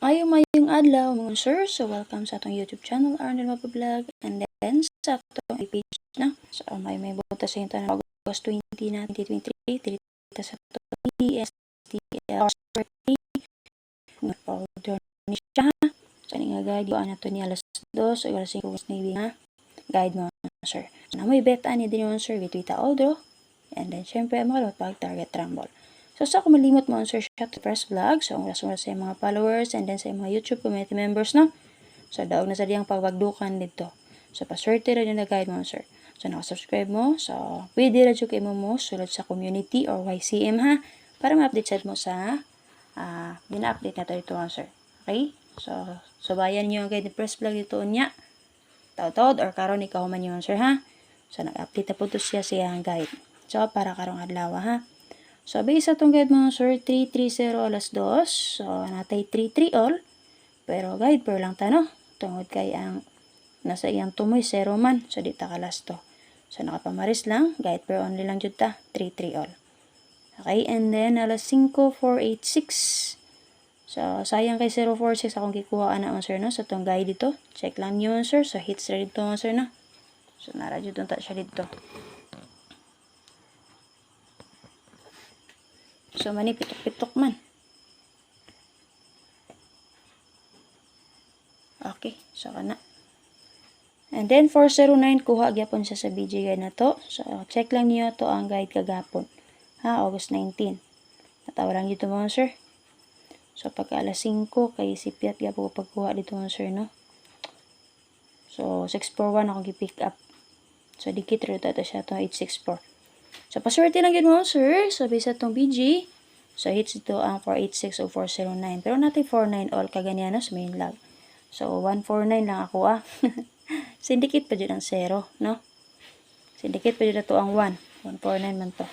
Ayaw mayong adlaw mga sir. So welcome sa atong YouTube channel Arnold Mapablog and then sa atong page na. So may may buta sa inyo na August 20 na 2023 dito sa atong ESTL powder ni siya. So nga guide yo ana to ni alas 2 o alas 5 Navy nga guide mo sir. So na may beta ni din yung sir with Vita Aldro and then syempre makalot pag target rumble. So, sa ako malimot mo ang Sir Shot First Vlog. So, ang rason sa mga followers and then sa mga YouTube community members, no? So, daog na sa diyang pagbagdukan dito. So, paswerte rin na guide mo, sir. So, nakasubscribe mo. So, pwede rin yung mo mo sulod sa community or YCM, ha? Para ma-update sa mo sa uh, gina-update na to ito, sir. Okay? So, subayan niyo ang guide ni First Vlog dito niya. Tautod or karon ikaw man yun, sir, ha? So, nag-update na po to siya siya ang guide. So, para karong adlaw, ha? So, base sa itong guide mga sir, 330 alas 2. So, natay 33 all. Pero guide per lang tano. Tungod kay ang nasa iyang tumoy, 0 man. So, di ta kalas to. So, nakapamaris lang. Guide per only lang jud ta. 33 all. Okay, and then alas 5, 486. So, sayang kay 046 akong kikuha na mga sir, no? Sa itong guide dito. Check lang nyo, sir. So, hits ready mga sir, no? So, nara jud ta siya dito. So, mani pitok-pitok man. Okay, so kana. And then, 409, kuha gyapon siya sa BG guide na to. So, check lang niyo to ang guide kagapon. Ha, August 19. Natawa lang dito mga sir. So, pagka alas 5, kay si Piat gyapon ko pagkuha dito mga sir, no? So, 641 ako gi-pick up. So, dikit rin ito siya to 864. So, paswerte lang yun mo, sir. So, bisa itong BG. So, hits ito ang 486 o 409. Pero natin 49 all kaganyan sa main log. So, 149 lang ako ah. Syndicate pa dyan ang 0, no? Syndicate pa dyan ito ang 1. 149 man to.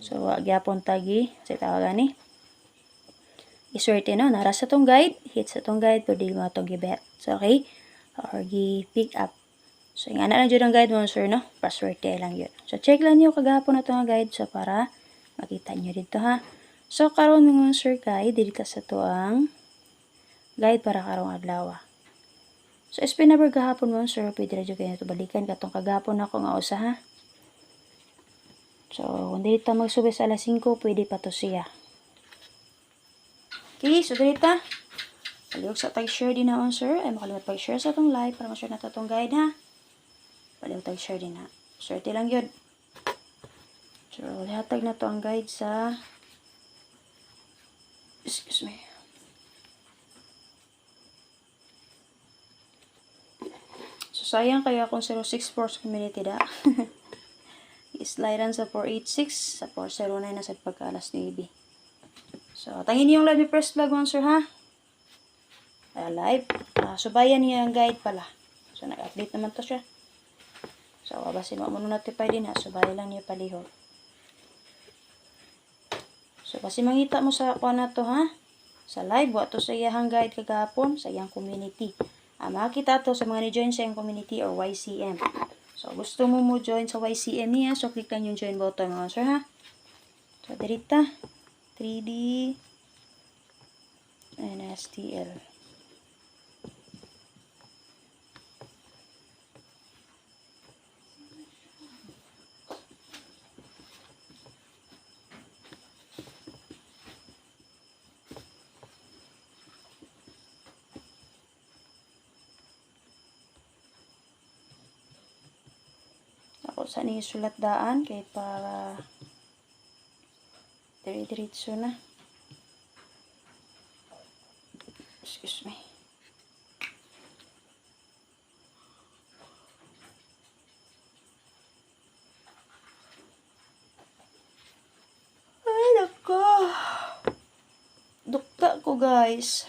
So, agyapon tagi. Sa tawagan ni. Iswerte no. Nara sa tong guide. Hits sa guide. Pwede mo itong gibet. So, okay. Or gi-pick up. So, yung anak lang dyan ang guide mo, sir, no? Paswerte lang yun. So, check lang nyo kagahapon na itong guide. So, para makita nyo dito, ha? So, karon mga sir guide, dito sa to ang guide para karong adlaw. So, SP number gahapon mo, sir, pwede na dyan kayo balikan. Katong kagahapon ako nga usa, ha? So, kung dito magsubi sa alas 5, pwede pa to siya. Okay, so dito. Paliwag sa tag-share din na on, sir. Ay, makalimot pag-share sa itong live para ma-share na itong guide, ha? Paliwag tag-share din, ha? Swerte lang yun. So, lihatag na to ang guide sa excuse me. So, sayang kaya kung 064 community da. Islidean sa 486, sa 409 na sa pagkalas ni So, tangin niyo yung live first vlog one, sir, ha? Uh, live. Uh, subayan niya ang guide pala. So, nag-update naman to siya. So, babasin mo mo notify din ha. Subayan lang niya palihog. So, kasi mangita mo sa ako na to, ha? Sa live, wa to sa iyang guide kagapon, sa iyang community. Ah, makita to sa mga ni-join sa iyang community or YCM. So, gusto mo mo join sa YCM niya, so click lang yung join button mga sir, ha? So, dirita. 3D NSTL. Ako sa ni sulat daan kay para dire-diretso na. Excuse me. Ay, nako. Dukta ko, guys.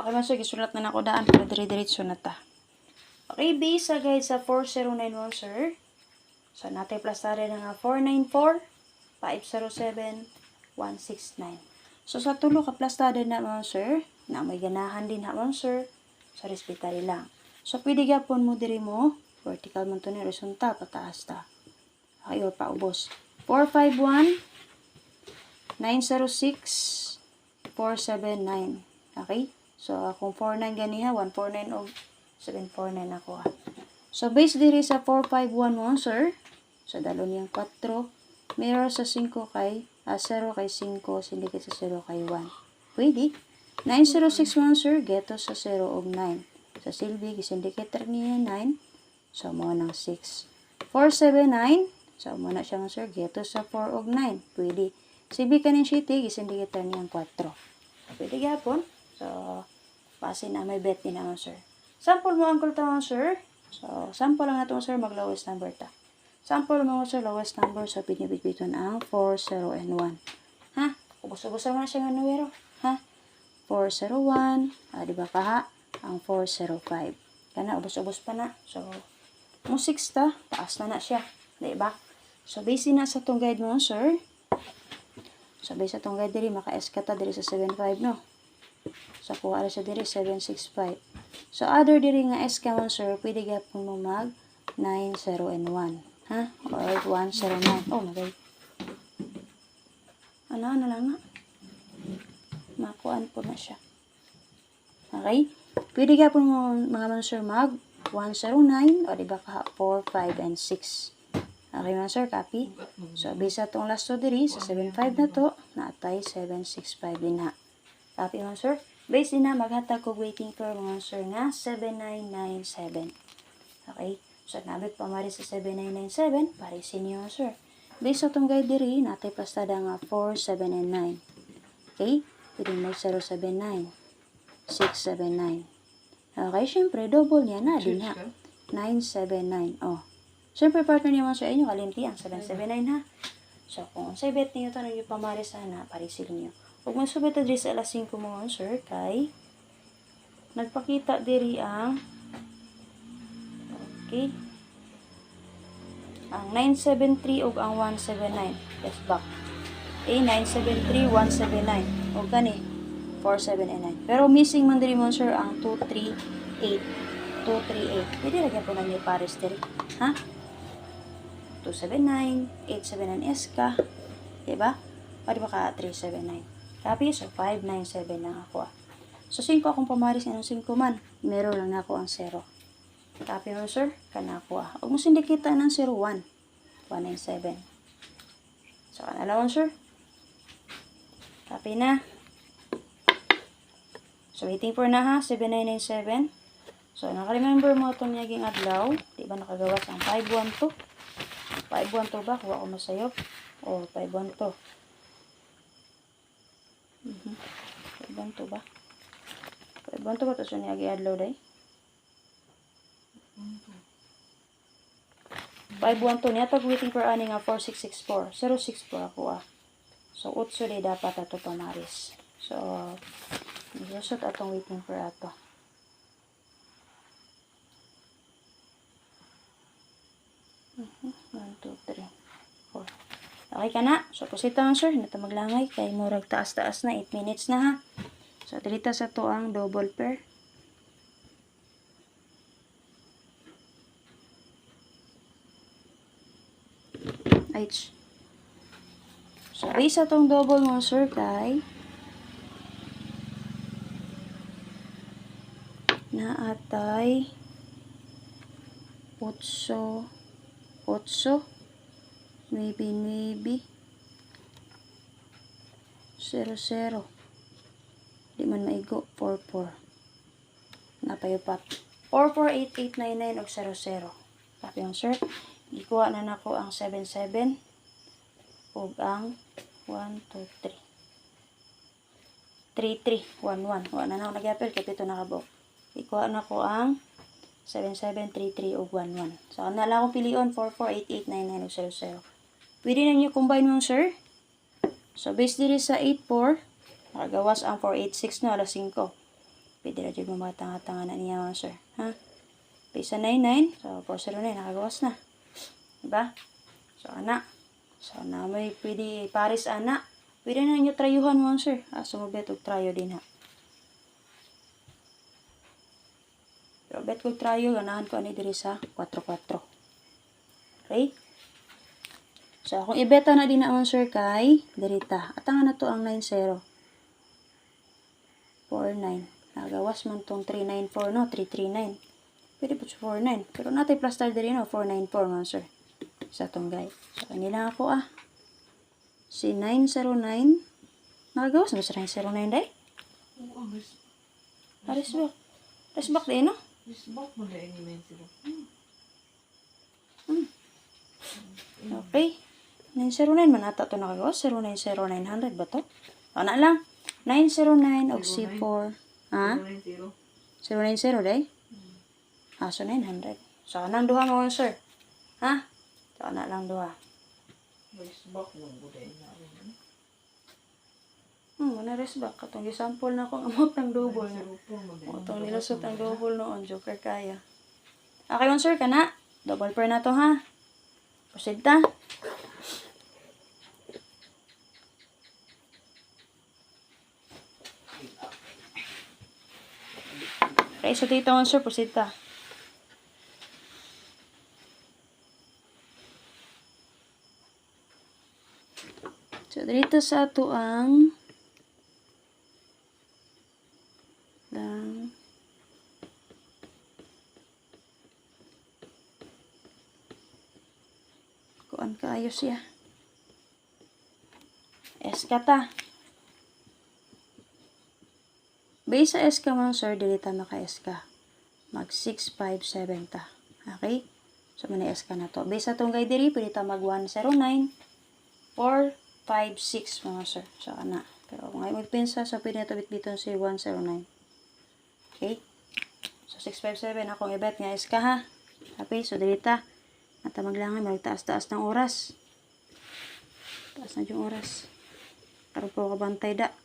Okay, man, so, gisulat na nako daan para dire-diretso na ta. Okay, base sa guide sa 4091, sir. So, natin plus na nga 494. 507, 169. So, sa tulo ka plastada na mga sir, na may ganahan din ha mga sir, sa respetary lang. So, pwede gapon mo diri mo, vertical man to ni horizontal, pataas ta. Okay, o paubos. 451, 906, 479. Okay? So, kung 49 ganiha, 149 o 749 ako ha. So, base diri sa 4511, sir. So, dalo niyang 4. Mirror sa 5 kay, ah, 0 kay 5, syndicate sa 0 kay 1. Pwede. 9061, sir. Geto sa 0 og 9. Sa silbi, gisindicator niya 9. So, mo ng 6. 479. So, mo na siya nga, sir. Geto sa 4 og 9. Pwede. Silbi kanin city, gisindicator niya 4. Pwede gapon. So, base na may bet din naman, sir. Sample mo ang kultawan, sir. So, sample lang natin, sir, mag-lowest number ta. Sample mo, sir, lowest number. So, pinibitbiton ang 4, 0, and 1. Ha? Ubus-ubus mo na siya nga numero. Ha? 401. Ah, di ba pa ha? Ang 405. Kana, ubus-ubus pa na. So, mo 6 ta, taas na na siya. Di ba? So, base na sa tong guide mo, sir. So, base sa tong guide diri, maka-S ka ta diri sa 75, no? So, kuha na siya diri, 765. So, other diri nga S mo, sir, pwede gapon mo mag 9, 0, and 1. Ha? Or 1, 0, 9. Oh, nagay. Ano, ano lang nga. Makuan po na siya. Okay? Pwede gapon mo, mga man, sir, mag 109, o diba ka 4, 5, and 6. Okay man, sir, copy? So, base sa itong last two diri, sa 75 na to, naatay 765 din na. Copy man, sir? Base din na, maghatag ko waiting for mga sir nga 7997. Okay? So, nabit pa mari sa 7997, parisin niyo, sir. Base sa itong guide diri, natay pastada nga 4, 7, and 9. Okay? Pwede mo 079, 679. Okay, syempre, double niya na din ha. 979. Oh. Syempre, partner niya mo sa inyo, kalimti ang 779 ha. So, kung sa bet niyo tanong niyo pamari sana, parisil niyo. Huwag mo subit na diri sa alas 5 mo, sir, kay nagpakita diri ang okay ang 973 ug ang 179 yes back. Okay 973 179 ug gani 4789 pero missing man diri mo sir ang 238 238 pwede lagyan po na niyo pares diri ha? 279 879 SK diba o diba ka. 379 copy so 597 lang ako ah. so 5 akong pamaris ng 5 man meron lang ako ang 0 Copy mo, sir. Kana ko ah. Huwag mo sindikita ng 01. 197. So, kanalawan, sir. Copy na. So, waiting for na ha. 7997. So, nakaremember mo itong naging adlaw. Di ba nakagawas ang 512? 512 ba? Kuha ko masayop. O, 512. 512 ba? 512 ba ito sa niyagi adlaw day? 512 niya tag waiting for ani nga 4664 064 ako ah so utso di dapat ato pamaris so Lusot atong waiting for ato Okay ka na? So, pusita ang sir. Nata maglangay. Kay murag taas-taas na. 8 minutes na ha. So, dilita sa to ang double pair. H. So, base sa tong double mo, sir, kay naatay otso otso maybe maybe. Zero zero. Di man maigo. 44 napayupat 448899 og 00 Sabi yung sir. Ikuha na nako ang 77 ug ang 1 2 3 3 3 1 1 wa na na ako nagyapil kay pito nakabok. Ikuha na ko ang 7733 ug 11 so na lang akong pilion 448899 ug 00 pwede na niyo combine mo sir so based diri sa 84 nakagawas ang 486 no alas 5 pwede na dyan mga tanga-tanga na niya mga sir ha based sa 99 so 409 nakagawas na Diba? So, ana. Sana may pwede pares ana. Pwede na inyo trayuhan mo sir. Aso mo bet og trayo din ha. Pero bet ko trayo ganahan ko ani diri sa 4-4. Okay? So akong ibeta na din naman sir kay dirita. Atangan na to ang 9-0. 4-9. Nagawas man tong 394 no, 339. Pwede po sa 49. Pero natin plus star diri no, 494 man sir. Sa tong guide. So kanila ako ah. Si 909. Nakagawas na sa 909 day? Oo, ang res- Aris ba? Aris back din no? resbak mo na yung imen sila. Okay. 909 man ata to nakagawas. 090900 ba to? O na lang. 909 og C4. Ha? Zero nine 090 zero. day? Ah, so 900. So kanang duha mo sir. Ha? So na lang duha. Resbak mo mo na yung Hmm, mana rest back. Katong gisample na akong amot ng double. Na O, itong nilusot ang double noon. Joker kaya. Okay, one sir, ka na. Double pair na to, ha? Proceed ta. Okay, so dito one sir, proceed ta. So, dito sa ato ang lang. Kuan kaayo siya. S ka ta base sa S ka man sir dili ta maka S ka mag 6 5 7 ta okay so man S na to base sa guide diri pwede ta mag 109 4 5 6 mga sir so ana pero kung ay magpinsa so pwede na to bitbiton si 109 Okay? So, 657 akong ibet nga ka ha. Okay, so dilita. Nata maglangan, magtaas-taas ng oras. Taas na yung oras. Karoon po kabantay da.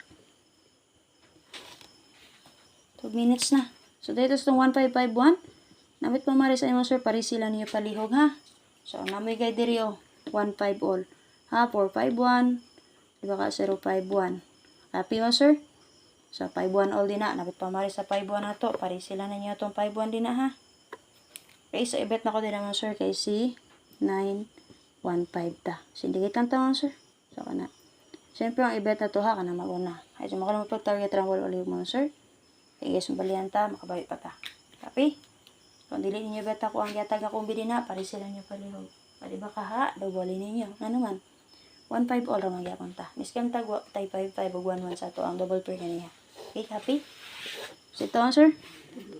2 minutes na. So, dito sa itong 1551. Namit pa mari sa inyo, sir. Pari sila niyo palihog, ha? So, namoy guide diri, oh. 15 all. Ha? 451. Diba ka? 051. Copy mo, sir? So, 5-1 all din na. Napit pa mari sa 5-1 na to. Pari sila na niyo itong 5-1 din na ha. Okay, so ibet na ko din naman sir kay si 9-1-5 ta. Sindikit lang tawang sir. So, kana. Siyempre, ang ibet na to ha, kana mauna. Ay, so makalimot pag target rumble ulit mo sir. Okay, guys, balihan ta, makabawi pa ta. Copy? Kung dili ninyo bet ako ang yatag na kumbili na, pari sila niyo palihog. Pari ba ka ha, double ninyo. Nga naman. 1-5 all ramang yapon ta. Miskan tag tay 5-5 ug 1-1 sa to ang double pair kaniya. Okay, happy? So, ito ang sir.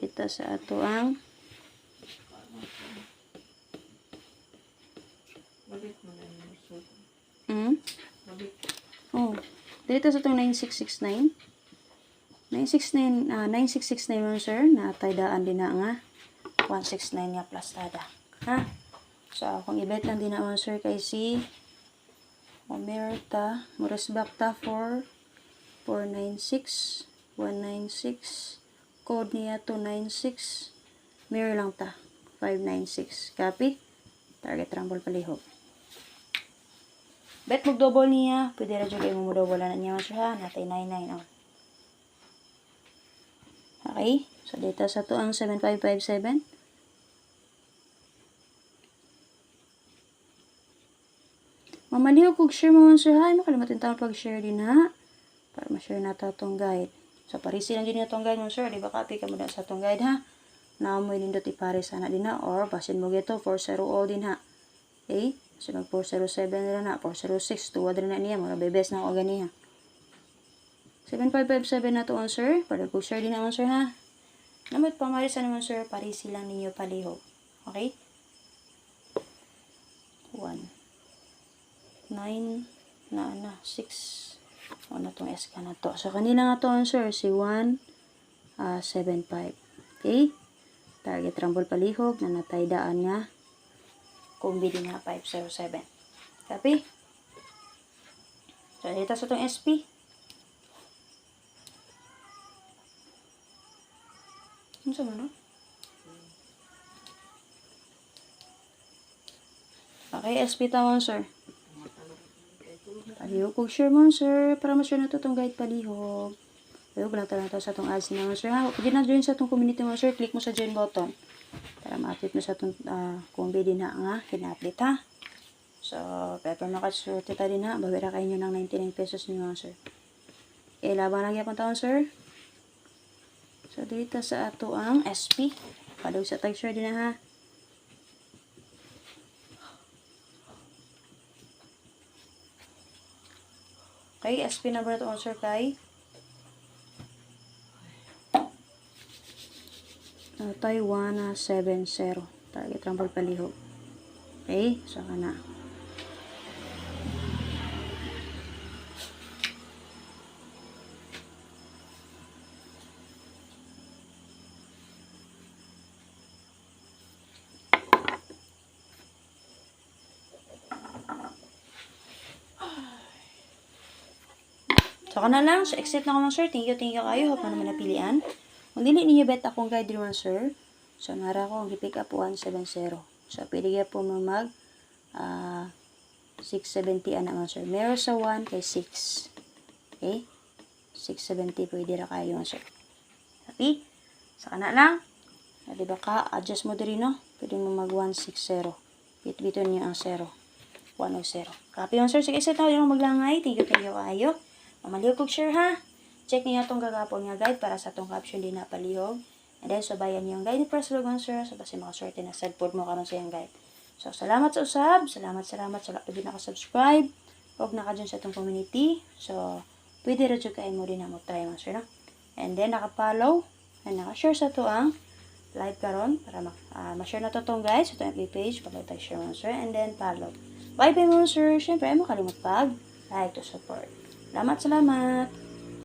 Ito sa ato ang? Balik. Oh. Dito sa itong 9669. 969, ah, 9669 mo sir. Nataydaan din na nga. 169 nga plus tada. Ha? So, akong ibet lang din na mo sir kay si Omerta. Muresbak ta for 496 196 code niya 296 mirror lang ta 596 copy target rumble palihog bet mo double niya pwede ra jud mo double na niya sir ha natay 99 on okay so dito sa to ang 7557 Mamaliw kog share mo man sir ha. Makalimutan tayo pag-share din ha. Para ma-share na to tong guide. So, parisi lang din itong guide mo sir. Di ba copy ka mo na sa tong guide ha. Naamoy din dito ipare sana din ha. Or, basin mo gito 40 all din ha. Okay? So, mag 407 nila na. 406. Tuwa din na niya. Mga bebes na ako gani. 7557 na to on sir. Para ko share din naman sir ha. Namit pamarisa naman sir. Parisi lang ninyo palihog. Okay? 1. 9 na na 6 ano tong S ka na to so kanila nga to answer si 1 ah 7 5 okay target rumble palihog na natay daan nga kumbili nga 507 copy so dito sa tong SP ano sa no? Okay, SP tawon, sir. Palihog kog share mo, sir. Para ma-share na to tong guide palihog. Palihog lang to na sa tong ads na sir. Ha, pwede na join sa tong community mo, sir. Click mo sa join button. Para ma-update mo sa tong uh, kung pwede na nga, kina-update, ha. So, pepper makasurte ta din ha. Bawira kayo nyo ng 99 pesos niyo, sir. Okay, labang lang yapon taon, sir. So, dito sa ato ang SP. Palog sa tag, sir, din na, ha. Okay, SP number to sir kay uh, Taiwan na 70. Target rumble palihog. Okay, so kana. So, kana lang. So, exit na ko man, sir. Thank you, thank you kayo. Hope na naman napilian. Kung dili ninyo bet akong guide rin sir. So, nara ko, ang gipick up 170. So, pwede ka po mag ah 670 ana man, sir. Meron sa 1 kay 6. Okay? 670 pwede ra kayo, sir. Happy? So, kana lang. Ah, di ba ka? Adjust mo diri, no? Pwede mo mag 160. Bit-bito niyo ang 0. 100. Copy yun, sir. Sige, set na yung maglangay. Thank you, thank you kayo. Mamaliw kog share ha. Check niya itong gagapon nga guide para sa itong caption din na palihog. And then, subayan niyo yung guide ni Press Logan sir. So, basi makaswerte na sad pod mo karon sa yung guide. So, salamat sa usab. Salamat, salamat sa lahat na nakasubscribe. Huwag na ka dyan sa itong community. So, pwede rin kayo mo din na mo try mo sir no? And then, nakapollow. And nakashare sa to ang live karon para ma ah, ma-share na to tong guys sa itong FB page. Pag tayo share mo sir. And then, follow. Bye bye mo sir. Siyempre, ay mo kalimut pag like to support. Salamat, salamat.